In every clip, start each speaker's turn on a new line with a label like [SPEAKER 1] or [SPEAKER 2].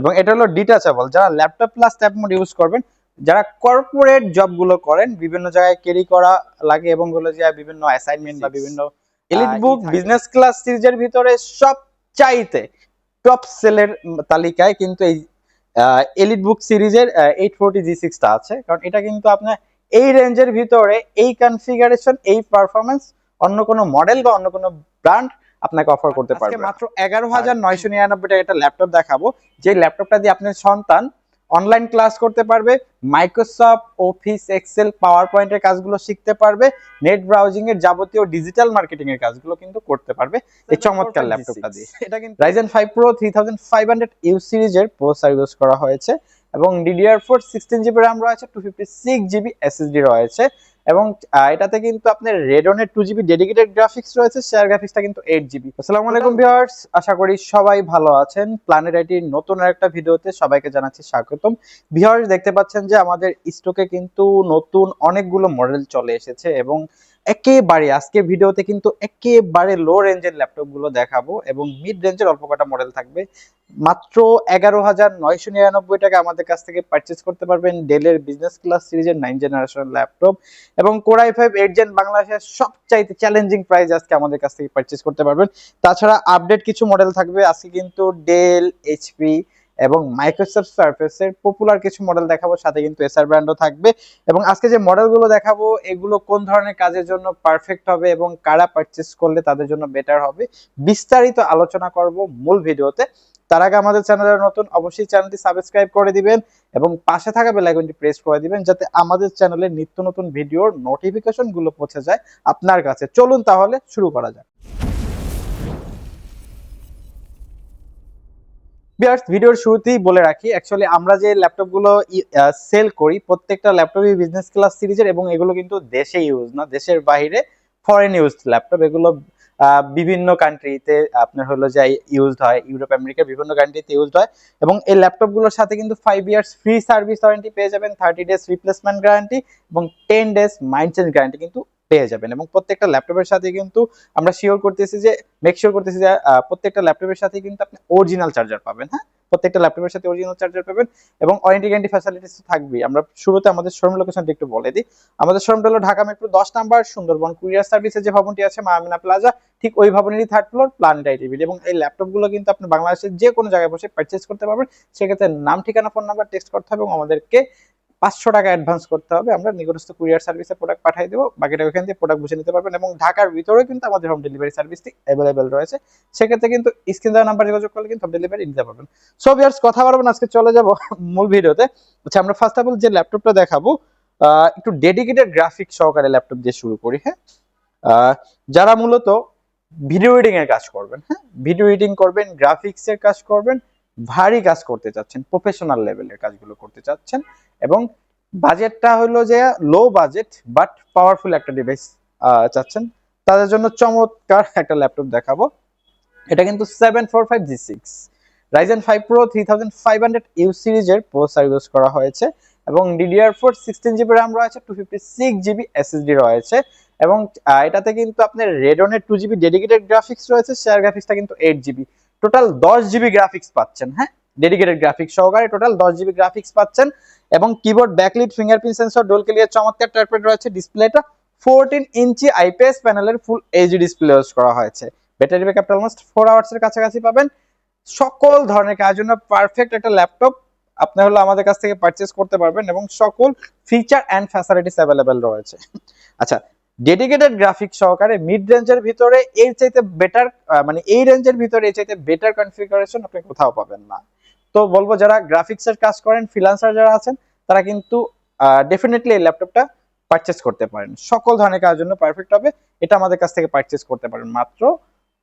[SPEAKER 1] এবং এটা হলো ডিটাচেবল যারা laptop plus tab mode use করবেন যারা কর্পোরেট জবগুলো করেন বিভিন্ন জায়গায় ক্যারি করা লাগে এবং হলো যে বিভিন্ন অ্যাসাইনমেন্ট বা বিভিন্ন এলিট বুক বিজনেস ক্লাস সিরিজের ভিতরে সব চাইতে টপ সেলের তালিকায় কিন্তু এই এলিট বুক সিরিজের এইট ফোরটি জি সিক্সটা আছে। কারণ এটা কিন্তু আপনার এই রেঞ্জের ভিতরে এই কনফিগারেশন এই পারফরমেন্স অন্য কোনো মডেল বা অন্য কোনো ব্র্যান্ড আপনাকে অফার করতে
[SPEAKER 2] আজকে
[SPEAKER 1] পারবে। মাত্র এগারো হাজার নয়শো নিরানব্বই টাকা একটা ল্যাপটপ দেখাবো যে ল্যাপটপটা দিয়ে আপনার সন্তান অনলাইন ক্লাস করতে পারবে মাইক্রোসফট অফিস এক্সেল পাওয়ার পয়েন্টের কাজগুলো শিখতে পারবে নেট ব্রাউজিং এর যাবতীয় ডিজিটাল মার্কেটিং এর কাজগুলো কিন্তু করতে পারবে এই চমৎকার ল্যাপটপটা দিয়ে। এটা কিন্তু Ryzen five pro three thousand five hundred U সিরিজের প্রসেসর ইউজ করা হয়েছে এবং DDR four sixteen GB RAM রয়েছে two fifty six GB SSD রয়েছে। এবং এটাতে কিন্তু আপনার রেডনের টু জিবি ডেডিকেটেড গ্রাফিক্স রয়েছে শেয়ার গ্রাফিক্সটা কিন্তু এইট জিবি আসসালামু আলাইকুম ভিউয়ার্স আশা করি সবাই ভালো আছেন। প্ল্যানের আইটির নতুন একটা ভিডিওতে সবাইকে জানাচ্ছি স্বাগতম। ভিউয়ার্স দেখতে পাচ্ছেন যে আমাদের স্টকে কিন্তু নতুন অনেকগুলো মডেল চলে এসেছে এবং একেবারে, আজকে ভিডিওতে কিন্তু একেবারে লো রেঞ্জের ল্যাপটপগুলো দেখাবো এবং মিড রেঞ্জের অল্প কটা মডেল থাকবে। মাত্র এগারো হাজার নয়শো নিরানব্বই টাকা আমাদের কাছ থেকে পারচেস করতে পারবেন ডেলের বিজনেস ক্লাস সিরিজের নাইন জেনারেশন ল্যাপটপ এবং core i five eight gen বাংলাদেশের সবচাইতে চ্যালেঞ্জিং প্রাইস আজকে আমাদের কাছ থেকে পারচেস করতে পারবেন। তাছাড়া আপডেট কিছু মডেল থাকবে, আজকে কিন্তু ডেল এইচপি এবং মাইক্রোসফট সার্ফেসের পপুলার কিছু মডেল দেখাবো, সাথে কিন্তু এসআর ব্র্যান্ডও থাকবে। এবং আজকে যে মডেলগুলো দেখাবো, এগুলো কোন ধরনের কাজের জন্য পারফেক্ট হবে এবং কারা পারচেস করলে তাদের জন্য বেটার হবে, বিস্তারিত আলোচনা করব মূল ভিডিওতে। তার আগে আমাদের চ্যানেলের নতুন, অবশ্যই চ্যানেলটি সাবস্ক্রাইব করে দিবেন এবং পাশে থাকা বেল আইকনটি প্রেস করে দিবেন, যাতে আমাদের চ্যানেলের নিত্য নতুন ভিডিওর নোটিফিকেশনগুলো পৌঁছে যায় আপনার কাছে। চলুন তাহলে শুরু করা যাক। বিয়ার্স ভিডিওর শুরুতেই বলে রাখি অ্যাকচুয়ালি আমরা যে ল্যাপটপগুলো সেল করি, প্রত্যেকটা ল্যাপটপই বিজনেস ক্লাস সিরিজের এবং এগুলো কিন্তু দেশে ইউজ না, দেশের বাইরে ফরেন ইউজ ল্যাপটপ এগুলো বিভিন্ন কান্ট্রিতে আপনার হলো যে ইউজড হয় ইউরোপ আমেরিকার বিভিন্ন কান্ট্রিতে ইউজড হয় এবং এই ল্যাপটপগুলোর সাথে কিন্তু five years free service warranty পেয়ে যাবেন থার্টি ডেজ রিপ্লেসমেন্ট গ্যারান্টি এবং ten days mind change guarantee কিন্তু পেয়ে যাবেন এবং প্রত্যেকটা ল্যাপটপের সাথে কিন্তু আমরা শিওর করতেছি যে মেক শিওর করতেছি যে প্রত্যেকটা ল্যাপটপের সাথে কিন্তু আপনি অরিজিনাল চার্জার পাবেন হ্যাঁ? প্রত্যেকটা ল্যাপটপের সাথে অরিজিনাল চার্জার পাবেন এবং ওয়ারেন্টি গ্যারান্টি ফ্যাসিলিটিস তো থাকবেই। আমরা শুরুতে আমাদের শোরুম লোকেশনটা একটু বলে দিই। আমাদের শোরুমটা হলো ঢাকা মেট্রো দশ নাম্বার সুন্দরবন কুরিয়ার সার্ভিসের যে ভবনটি আছে মামিনা প্লাজা ঠিক ওই ভবনেরই থার্ড ফ্লোর প্ল্যানেট আইটিভিল এবং এই ল্যাপটপগুলো কিন্তু আপনি বাংলাদেশের যে কোনো জায়গায় বসে পারচেস করতে পারবেন। সেক্ষেত্রে নাম, ঠিকানা ফোন নাম্বার টেক্সট করতে হবে এবং আমাদেরকে পাঁচশো টাকা অ্যাডভান্স করতে হবে। আমরা নিকটস্থ কুরিয়ার সার্ভিসে প্রোডাক্ট পাঠিয়ে দেবো। বাকিটা ওখান থেকে প্রোডাক্ট বুঝে নিতে পারবেন এবং ঢাকার ভিতরেও কিন্তু আমাদের হোম ডেলিভারি সার্ভিসটি অ্যাভেলেবেল রয়েছে। সেক্ষেত্রে কিন্তু স্ক্রিন দেওয়া নাম্বার যোগাযোগ করলে কিন্তু হোম ডেলিভারি নিতে পারবেন। সো ভিউয়ার্স কথা বলবেন আজকে চলে যাব মূল ভিডিওতে। আচ্ছা আমরা ফার্স্ট অফ অল যে ল্যাপটপটা দেখাবো একটু ডেডিকেটেড গ্রাফিক সহকারে ল্যাপটপ দিয়ে শুরু করি হ্যাঁ? যারা মূলত ভিডিও এডিটিং এর কাজ করবেন হ্যাঁ? ভিডিও এডিটিং করবেন গ্রাফিক্স এর কাজ করবেন ভারী কাজ করতে চাচ্ছেন প্রফেশনাল লেভেলের কাজগুলো করতে চাচ্ছেন এবং বাজেটটা হলো যে লো বাজেট বাট পাওয়ারফুল একটা ডিভাইস চাচ্ছেন। তাদের জন্য চমৎকার একটা ল্যাপটপ দেখাবো। এটা কিন্তু seven four five G six Ryzen five pro three thousand five hundred U সিরিজের প্রসেসর ইউজ করা হয়েছে এবং DDR four sixteen GB RAM রয়েছে two fifty six GB SSD রয়েছে এবং এটাতে কিন্তু আপনার রেডনের টু জিবি ডেডিকেটেড গ্রাফিক্স রয়েছে শেয়ার গ্রাফিক্সটা কিন্তু এইট জিবি টোটাল দশ জিবি গ্রাফিক্স পাচ্ছেন হ্যাঁ? ডেডিকেটেড গ্রাফিক্স সহকারে টোটাল দশ জিবি গ্রাফিক্স পাচ্ছেন এবং keyboard backlit fingerprint sensor dual clear চমৎকার টাইপের রয়েছে। ডিসপ্লেটা ফোরটিন ইঞ্চি আইপিএস প্যানেলের ফুল এইচডি ডিসপ্লে ইউজ করা হয়েছে। ব্যাটারি ব্যাকআপটা অলমোস্ট ফোর আওয়ার্স এর কাছাকাছি পাবেন। সকল ধরনের কাজের জন্য পারফেক্ট একটা ল্যাপটপ আপনি হলো আমাদের কাছ থেকে পারচেস করতে পারবেন এবং সকল ফিচার অ্যান্ড ফ্যাসিলিটিস অ্যাভেলেবেল রয়েছে। আচ্ছা ডেডিকেটেড গ্রাফিক্স সহকারে মিড রেঞ্জের ভিতরে এর চাইতে বেটার মানে এই রেঞ্জের ভিতরে এর চাইতে বেটার কনফিগারেশন আপনি কোথাও পাবেন না। তো বলব যারা গ্রাফিক্সের কাজ করেন ফ্রিল্যান্সার যারা আছেন, তারা কিন্তু ডেফিনেটলি এই ল্যাপটপটা পারচেস করতে পারেন। সকল ধরনের কাজের জন্য পারফেক্ট হবে। এটা আমাদের কাছ থেকে পারচেস করতে পারেন মাত্র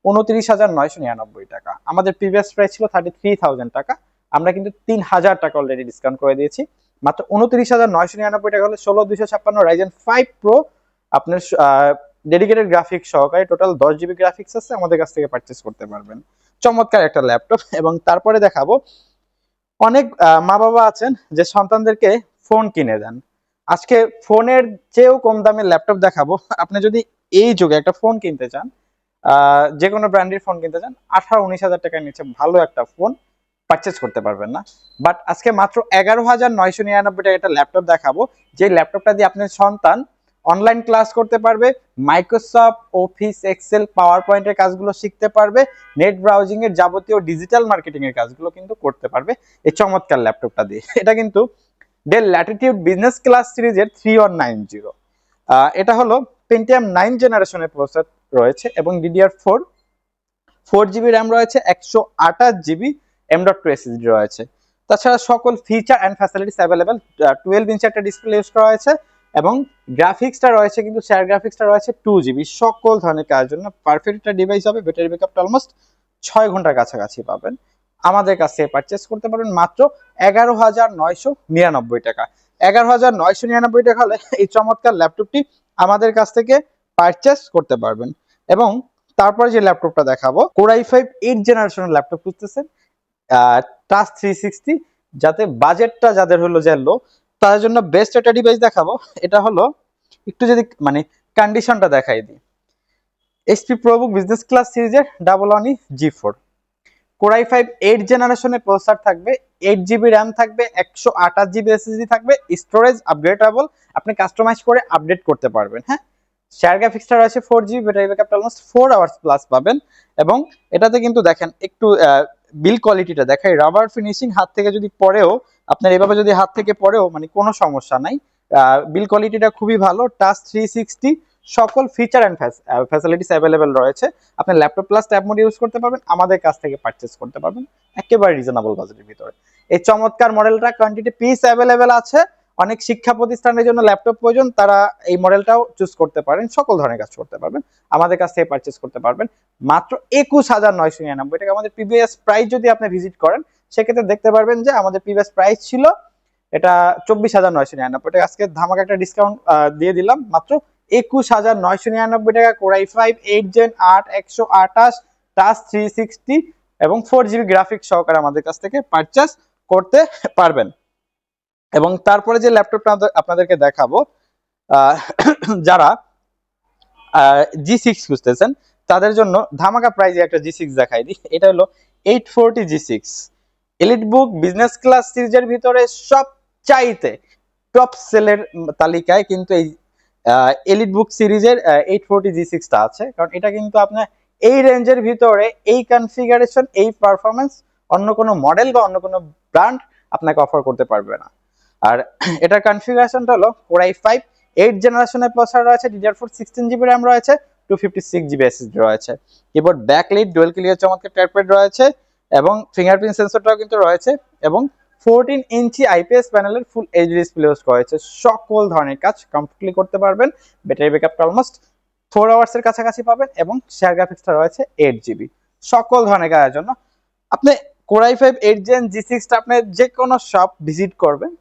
[SPEAKER 1] উনত্রিশ হাজার নয়শো নিরানব্বই টাকা। আমাদের প্রিভিয়াস প্রাইস ছিল থার্টি থ্রি থাউজেন্ড টাকা। আমরা কিন্তু তিন হাজার টাকা অলরেডি ডিসকাউন্ট করে দিয়েছি। মাত্র উনত্রিশ হাজার নয়শো নিরানব্বই টাকা হলে ষোলো দুইশো ছাপ্পান্ন রাইজেন ফাইভ প্রো আপনার ডেডিকেটেড গ্রাফিক্স সহকারে টোটাল দশ জিবি গ্রাফিক্স আছে, আমাদের কাছ থেকে পারচেস করতে পারবেন। চমৎকার একটা ল্যাপটপ এবং তারপরে দেখাবো, অনেক মা বাবা আছেন যে সন্তানদেরকে ফোন কিনে দেন। আজকে ফোনের চেয়েও কম দামের ল্যাপটপ দেখাবো। আপনি যদি এই যুগে একটা ফোন কিনতে চান যে কোনো ব্র্যান্ডের ফোন কিনতে চান, আঠারো উনিশ হাজার টাকার নিচে ভালো একটা ফোন পারচেস করতে পারবেন না। বাট আজকে মাত্র এগারো হাজার নয়শো নিরানব্বই টাকা একটা ল্যাপটপ দেখাবো। যে ল্যাপটপটা দিয়ে আপনার সন্তান অনলাইন ক্লাস করতে পারবে মাইক্রোসফট অফিস এক্সেল পাওয়ার পয়েন্টের কাজগুলো শিখতে পারবে নেট ব্রাউজিং এর যাবতীয় ডিজিটাল মার্কেটিং এর কাজগুলো কিন্তু করতে পারবে এই চমৎকার ল্যাপটপটা দিয়ে। এটা কিন্তু ডেল ল্যাটিটিউড বিজনেস ক্লাস সিরিজের থ্রি ওয়ান নাইন জিরো এটা হলো পেন্টিয়াম নাইন জেনারেশনের প্রসেসর রয়েছে এবং DDR four four GB RAM রয়েছে, একশো আঠাশ GB M dot two SSD রয়েছে। তাছাড়া সকল feature and facilities available twelve inch একটা ডিসপ্লে ইউজ করা হয়েছে। এবং গ্রাফিক্সটা রয়েছে কিন্তু শেয়ার গ্রাফিক্সটা রয়েছে টু জিবি সকল ধরনের কাজের জন্য পারফেক্ট একটা ডিভাইস হবে ব্যাটারি ব্যাকআপটা অলমোস্ট ছয় ঘণ্টার কাছাকাছি পাবেন। আমাদের কাছ পারচেস করতে পারবেন মাত্র এগারো হাজার নয়শো নিরানব্বই টাকা। এগারো হাজার নয়শো নিরানব্বই টাকা হলে এই চমৎকার ল্যাপটপটি আমাদের কাছ থেকে পারচেস করতে পারবেন। এবং তারপরে যে ল্যাপটপটা দেখাবো কোরাই ফাইভ এইট জেনারেশনের ল্যাপটপ খুঁজতেছেন টাচ থ্রি সিক্সটি যাতে বাজেটটা যাদের হলো যে লো তাদের জন্য বেস্ট একটা ডিভাইস দেখাবো। এটা হলো একটু যদি মানে কন্ডিশনটা দেখাই দিই। এসপি প্রোবুক বিজনেস ক্লাস সিরিজের double one G four core i five eight জেনারেশনের প্রসেসর থাকবে এইট জিবি র্যাম থাকবে, একশো আঠাশ জিবি এসএসডি থাকবে স্টোরেজ আপগ্রেডেবল আপনি কাস্টমাইজ করে আপডেট করতে পারবেন হ্যাঁ? শেয়ার গ্রাফিক্সটা রয়েছে four GB battery backup almost four hours plus পাবেন। এবং এটাতে কিন্তু দেখেন একটু বিল কোয়ালিটিটা দেখাই। রাবার ফিনিশিং হাত থেকে যদি পরেও আপনার এভাবে যদি হাত থেকে পরেও মানে কোনো সমস্যা নাই। বিল কোয়ালিটিটা খুবই ভালো, টাচ থ্রি সিক্সটি সকল ফিচার অ্যান্ড ফ্যাসিলিটিস অ্যাভেলেবেল রয়েছে। আপনি laptop plus tab mode use করতে পারবেন, আমাদের কাছ থেকে পারচেস করতে পারবেন, একেবারে রিজনেবল বাজেটের ভিতরে। এই চমৎকার মডেলটা কোয়ান্টিটি পিস অ্যাভেলেবেল আছে। অনেক শিক্ষা প্রতিষ্ঠানের জন্য ল্যাপটপ প্রয়োজন, তারা এই মডেলটাও চুজ করতে পারেন, সকল ধরনের কাজ করতে পারবেন, আমাদের কাছ থেকে পারচেস করতে পারবেন। মাত্র একুশ হাজার নয়শো নিরানব্বই টাকা। আমাদের প্রিভিয়াস প্রাইস যদি আপনি ভিজিট করেন, সেক্ষেত্রে দেখতে পারবেন যে আমাদের প্রিভিয়াস প্রাইস ছিল এটা চব্বিশ হাজার নয়শো নিরানব্বই টাকা। আজকে ধামাকা একটা ডিসকাউন্ট দিয়ে দিলাম। মাত্র একুশ হাজার নয়শো নিরানব্বই টাকা। কোরাই ফাইভ এইট জেন আট, একশো আঠাশ টাচ থ্রি সিক্সটি এবং ফোর জিবি গ্রাফিক্স সহকারে আমাদের কাছ থেকে পারচেস করতে পারবেন। এবং তারপরে যে ল্যাপটপটা আপনাদেরকে দেখাবো যারা জি সিক্স খুঁজতেছেন, তাদের জন্য ধামাকা প্রাইজে একটা জি সিক্স দেখাই দিই। এটা হলো eight forty G six EliteBook business class সিরিজের ভিতরে সব চাইতে টপ সেলের তালিকায় কিন্তু এই এলিট বুক সিরিজের এইট ফোরটি জি সিক্সটা আছে। কারণ এটা কিন্তু আপনার এই রেঞ্জের ভিতরে এই কনফিগারেশন এই পারফরমেন্স অন্য কোনো মডেল বা অন্য কোনো ব্র্যান্ড আপনাকে অফার করতে পারবে না। আর এটার কনফিগারেশনটা হলো কোরাই ফাইভ এইট জেনারেশনের প্রসেসর রয়েছে DDR four sixteen GB RAM রয়েছে two fifty six GB SSD রয়েছে। কিবোর্ড ব্যাকলিট ডুয়েল ক্লিয়ার চমৎকার ট্যাপপ্যাড রয়েছে এবং ফিঙ্গারপ্রিন্ট সেন্সরটাও কিন্তু রয়েছে এবং ফোরটিন ইঞ্চি আইপিএস প্যানেলের ফুল এইচ ডিসপ্লে ইউজ করা হয়েছে সকল ধরনের কাজ কমপ্লিটলি করতে পারবেন। ব্যাটারি ব্যাকআপটা অলমোস্ট ফোর আওয়ার্স এর কাছাকাছি পাবেন এবং শেয়ার গ্রাফিক্সটা রয়েছে এইট জিবি সকল ধরনের কাজের জন্য। আপনি core i five eight gen G সিক্সটা আপনি যে কোনো শপ ভিজিট করবেন।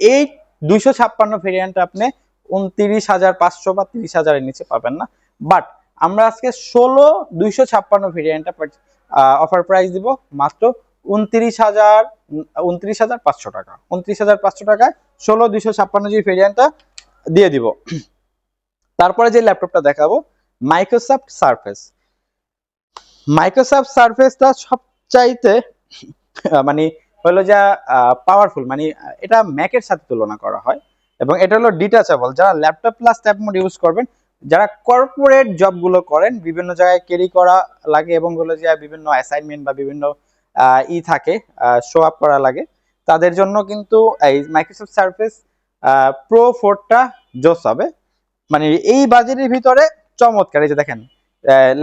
[SPEAKER 1] এই দুইশো ছাপ্পান্ন ভেরিয়েন্ট আপনি উনত্রিশ হাজার পাঁচশো বা তিরিশ হাজারের নিচে পাবেন না। বাট আমরা আজকে ষোলো দুইশো ছাপ্পান্ন ভেরিয়েন্টটা অফার প্রাইস দিব, মাত্র উনত্রিশ হাজার উনত্রিশ হাজার পাঁচশো টাকা। উনত্রিশ হাজার পাঁচশো টাকায় ষোলো দুইশো ছাপ্পান্ন জিবি ভেরিয়েন্টটা দিয়ে দিব। তারপরে যে ল্যাপটপটা দেখাবো মাইক্রোসফট সারফেস মাইক্রোসফট সারফেসটা সবচাইতে মানে হলো যা পাওয়ারফুল মানে এটা ম্যাকের সাথে তুলনা করা হয় এবং এটা হলো ডিটাচেবল যারা laptop plus tab mode use করবেন, যারা কর্পোরেট জবগুলো করেন, বিভিন্ন জায়গায় ক্যারি করা লাগে এবং হলো যে বিভিন্ন অ্যাসাইনমেন্ট বা বিভিন্ন ই থাকে শো আপ করা লাগে, তাদের জন্য কিন্তু এই মাইক্রোসফট সার্ফেস প্রো ফোরটা জোস হবে। মানে এই বাজেটের ভিতরে চমৎকার। এই যে দেখেন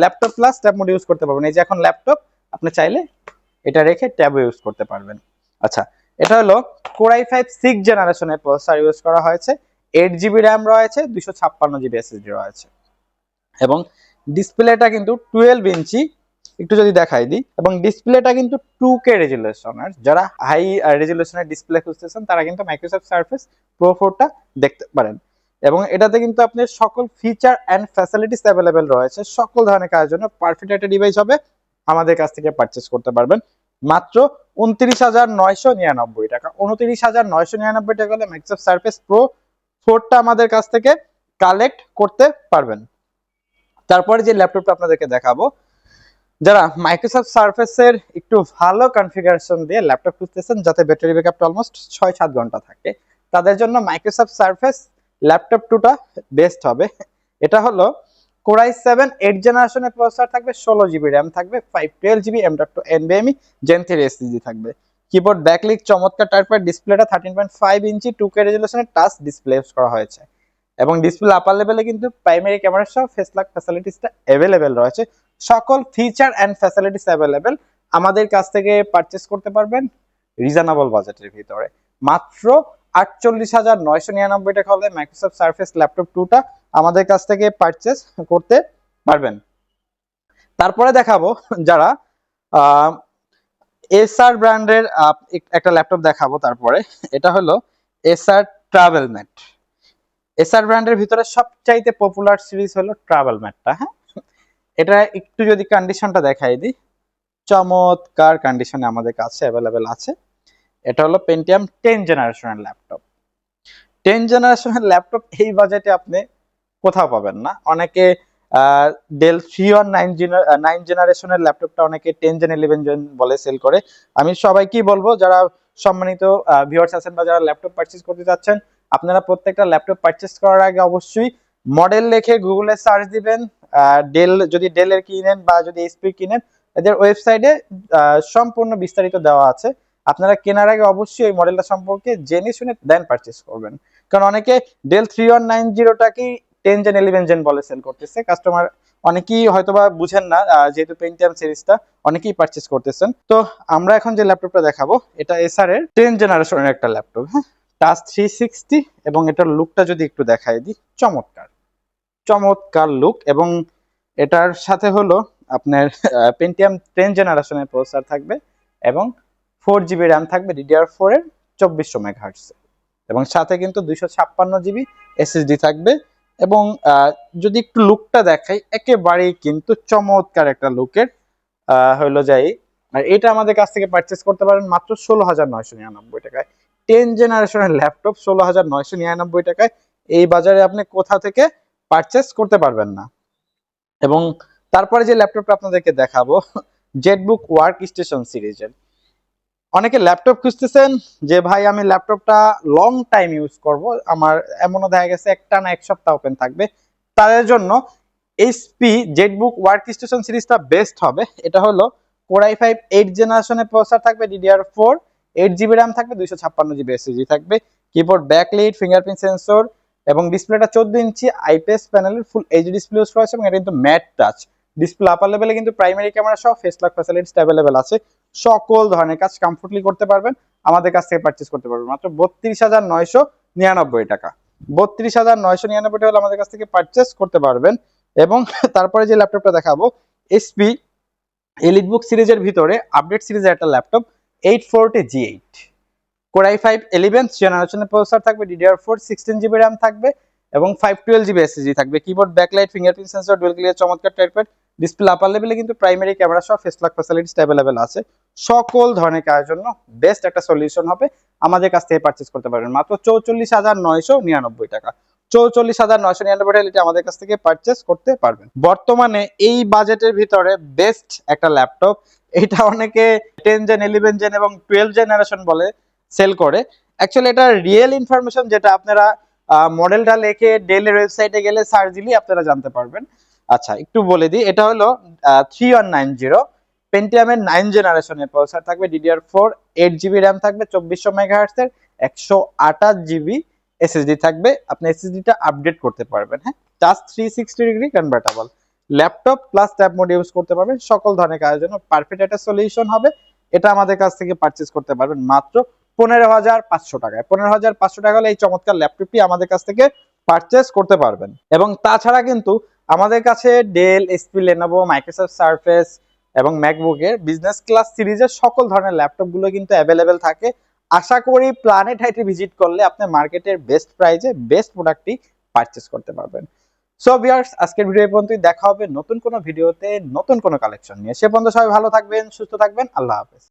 [SPEAKER 1] laptop plus tab mode use করতে পারবেন। এই যে এখন ল্যাপটপ আপনি চাইলে এটা রেখে ট্যাবও ইউজ করতে পারবেন। আচ্ছা এটা হলো কোরাই ফাইভ সিক্স জেনারেশনের প্রসেসর ইউজ করা হয়েছে। এইট জিবি র্যাম রয়েছে দুশো ছাপ্পান্ন জিবি এসএসডি রয়েছে। এবং ডিসপ্লেটা কিন্তু টুয়েলভ ইঞ্চি, একটু যদি দেখাই দিই। এবং ডিসপ্লেটা কিন্তু টু কে রেজুলেশনের যারা হাই রেজুলেশনের ডিসপ্লে খুঁজতেছেন, তারা কিন্তু মাইক্রোসফট সার্ফেস প্রো ফোরটা দেখতে পারেন। এবং এটাতে কিন্তু আপনার সকল ফিচার অ্যান্ড ফ্যাসিলিটিস অ্যাভেলেবেল রয়েছে। সকল ধরনের কাজের জন্য পারফেক্ট একটা ডিভাইস হবে। আমাদের কাছ থেকে পারচেস করতে পারবেন। মাত্র উনত্রিশ হাজার নয়শো নিরানব্বই টাকা। উনত্রিশ হাজার নয়শো নিরানব্বই টাকা হলে মাইক্রোসফট সার্ফেস প্রো ফোরটা আমাদের কাছ থেকে কালেক্ট করতে পারবেন। তারপরে যে ল্যাপটপটা আপনাদেরকে দেখাবো, যারা মাইক্রোসফট সার্ফেসের একটু ভালো কনফিগারেশন দিয়ে ল্যাপটপ খুঁজতেছেন, যাতে ব্যাটারি ব্যাকআপটা অলমোস্ট ছয় সাত ঘণ্টা থাকে, তাদের জন্য মাইক্রোসফট সার্ফেস ল্যাপটপ টুটা বেস্ট হবে। এটা হলো কোরাই সেভেন এইট জেনারেশনের প্রসেসর থাকবে, ষোলো জিবি র্যাম থাকবে five twelve GB M dot two এনবিএমই gen three SSD থাকবে। কিবোর্ড ব্যাকলিক চমৎকার টাইপের ডিসপ্লেটা thirteen point five inch two K রেজুলেশনের touch display করা হয়েছে। এবং ডিসপ্লে আপার লেভেলে কিন্তু প্রাইমারি ক্যামেরা সহ ফেস লক ফ্যাসিলিটিসটা অ্যাভেলেবেল রয়েছে। সকল ফিচার অ্যান্ড ফ্যাসিলিটিস অ্যাভেলেবেল আমাদের কাছ থেকে পারচেস করতে পারবেন রিজনেবল বাজেটের ভিতরে। মাত্র আটচল্লিশ হাজার নয়শো নিরানব্বই টাকা হলে মাইক্রোসফট সার্ফেস ল্যাপটপ টুটা আমাদের কাছ থেকে পারচেস করতে পারবেন। তারপরে দেখাবো যারা এসআর ব্র্যান্ডের একটা ল্যাপটপ দেখাবো তারপরে। এটা হলো এসআর ট্রাভেল ম্যাট এসআর ব্র্যান্ডের ভিতরে সবচাইতে পপুলার সিরিজ হলো ট্রাভেল ম্যাটটা হ্যাঁ? এটা একটু যদি কন্ডিশনটা দেখাই দিই। চমৎকার কন্ডিশনে আমাদের কাছে অ্যাভেলেবেল আছে। এটা হলো পেন্টিয়াম টেন জেনারেশনের ল্যাপটপ টেন জেনারেশনের ল্যাপটপ এই বাজেটে আপনি কোথাও পাবেন না। অনেকে Dell three one nine nine জেনারেশনের ল্যাপটপটা অনেকে টেন জেন ইলেভেন জেন বলে সেল করে। আমি সবাইকেই বলব, যারা সম্মানিত ভিউয়ার্স আছেন বা যারা ল্যাপটপ পারচেজ করতে যাচ্ছেন আপনারা প্রত্যেকটা ল্যাপটপ পারচেজ করার আগে অবশ্যই মডেল লিখে গুগলে সার্চ দিবেন ডেল যদি ডেলের কিনেন বা যদি এসপি কিনেন, এদের ওয়েবসাইটে সম্পূর্ণ বিস্তারিত দেওয়া আছে। আপনারা কেনার আগে অবশ্যই এই মডেলটা সম্পর্কে জেনে শুনে দেন পারচেস করবেন। কারণ অনেকে ডেল থ্রি ওয়ান নাইন জিরোটাকেই টেন জেন ইলেভেন জেন বলে সেল করতেছে। কাস্টমার অনেকেই হয়তোবা বুঝেন না যেহেতু পেন্টিয়াম সিরিজটা অনেকেই পারচেস করতেছেন। তো আমরা এখন যে ল্যাপটপটা দেখাবো, এটা এসআর এর টেন জেনারেশনের একটা ল্যাপটপ হ্যাঁ? টাচ থ্রি সিক্সটি এবং এটার লুকটা যদি একটু দেখাই দিই, চমৎকার। চমৎকার লুক এবং এটার সাথে হলো আপনার পেন্টিয়াম টেন জেনারেশনের প্রসার থাকবে এবং ফোর জিবি র্যাম থাকবে ডিডিআর ফোর এর চব্বিশশো মেগাহার্টস এবং সাথে কিন্তু দুইশো ছাপ্পান্ন জিবি এসএসডি থাকবে এবং যদি একটু লুকটা দেখাই, একেবারেই কিন্তু চমৎকার একটা লুকের হইল যাই আর এটা আমাদের কাছ থেকে পারচেস করতে পারেন মাত্র ষোলো হাজার নয়শো নিরানব্বই টাকায়। টেন জেনারেশনের ল্যাপটপ ষোলো হাজার নয়শো নিরানব্বই টাকায়। এই বাজারে আপনি কোথা থেকে পারচেস করতে পারবেন না। এবং তারপরে যে ল্যাপটপটা আপনাদেরকে দেখাবো জেটবুক ওয়ার্ক স্টেশন সিরিজের। অনেকে ল্যাপটপ খুঁজতেছেন যে, ভাই, আমি ল্যাপটপটা লং টাইম ইউজ করব। আমার এমনও দেখা গেছে একটা না এক সপ্তাহ ওপেন থাকবে। তাদের জন্য এইচপি জেটবুক ওয়ার্ক স্টেশন সিরিজটা বেস্ট হবে। এটা হলো কোরাই ফাইভ এইট জেনারেশনের প্রসার থাকবে DDR four eight GB RAM থাকবে, দুইশো ছাপ্পান্ন জিবি এসএসডি থাকবে কিবোর্ড ব্যাকলিট ফিঙ্গারপ্রিন্ট সেন্সর এবং ডিসপ্লেটা চোদ্দ ইঞ্চি আইপিএস প্যানেলের ফুল এইচ ডিসপ্লে ইউজ করা আছে এবং এটা কিন্তু ম্যাট টাচ ডিসপ্লে আপার লেভেলে কিন্তু প্রাইমারি ক্যামেরা সহ ফেস লক ফ্যাসিলিটিস অ্যাভেলেবেল আছে। সকল ধরনের কাজ কমফোর্টলি করতে পারবেন। আমাদের কাছ থেকে পারচেস করতে পারবেন। মাত্র বত্রিশ হাজার নয়শো নিরানব্বই টাকা। বত্রিশ হাজার নয়শো নিরানব্বই টাকা আমাদের কাছ থেকে পারচেস করতে পারবেন এবং তারপরে যে ল্যাপটপটা দেখাবো এসপি এলিট বুক সিরিজের ভিতরে আপডেট সিরিজের একটা laptop eight forty G eight core i five eleven জেনারেশনের প্রসেসর থাকবে DDR four sixteen GB RAM থাকবে এবং ফাইভ টুয়েলভ জিবি এসএসডি থাকবে। Keyboard backlight fingerprint sensor dual clear চমৎকার টাইপের ডিসপ্লে আপার লেভেলে কিন্তু প্রাইমারি ক্যামেরা সহ ফেস লক ফ্যাসিলিটিস অ্যাভেলেবেল আছে। সকল ধরনের কাজের জন্য বেস্ট একটা সলিউশন হবে। আমাদের কাছ থেকে পারচেস করতে পারবেন। মাত্র চৌচল্লিশ হাজার নয়শো নিরানব্বই টাকা। চৌচল্লিশ হাজার নয়শো নিরানব্বই টাকা আমাদের কাছ থেকে পারচেস করতে পারবেন। বর্তমানে এই বাজেটের ভিতরে বেস্ট একটা ল্যাপটপ এটা অনেকে টেন জেন ইলেভেন জেন এবং টুয়েলভ জেনারেশন বলে সেল করে। অ্যাকচুয়ালি এটা রিয়েল ইনফরমেশন যেটা আপনারা মডেলটা লেখে ডেলের ওয়েবসাইটে গেলে সার্চ দিলেই আপনারা জানতে পারবেন। আচ্ছা একটু বলে দিই, এটা হলো থ্রি ওয়ান নাইন জিরো পেন্টিয়ামের নাইন জেনারেশনের প্রসেসর থাকবে DDR four eight GB RAM থাকবে, চব্বিশশো মেগাহার্টসের একশো আঠাশ জিবি এসএসডি থাকবে। আপনি এসএসডিটা আপডেট করতে পারবেন হ্যাঁ? Just three sixty degree convertible laptop plus tab mode use করতে পারবেন, সকল ধরনের কাজের জন্য। পারফেক্ট একটা সলিউশন হবে। এটা আমাদের কাছ থেকে পারচেস করতে পারবেন মাত্র পনেরো হাজার পাঁচশো টাকায়। পনেরো হাজার পাঁচশো টাকা হলে এই চমৎকার ল্যাপটপটি আমাদের কাছ থেকে পারচেস করতে পারবেন। এবং তাছাড়া কিন্তু আমাদের কাছে Dell HP Lenovo Microsoft Surface এবং ম্যাকবুকের বিজনেস ক্লাস সিরিজের সকল ধরনের ল্যাপটপগুলো কিন্তু অ্যাভেলেবেল থাকে। আশা করি প্ল্যানেট হাইটে ভিজিট করলে আপনি মার্কেটের বেস্ট প্রাইজে বেস্ট প্রোডাক্টটি পারচেস করতে পারবেন। সো বিয়ার্স আজকের ভিডিও পর্যন্তই। দেখা হবে নতুন কোনো ভিডিওতে নতুন কোনো কালেকশন নিয়ে। সে পর্যন্ত সবাই ভালো থাকবেন, সুস্থ থাকবেন। আল্লাহ হাফেজ।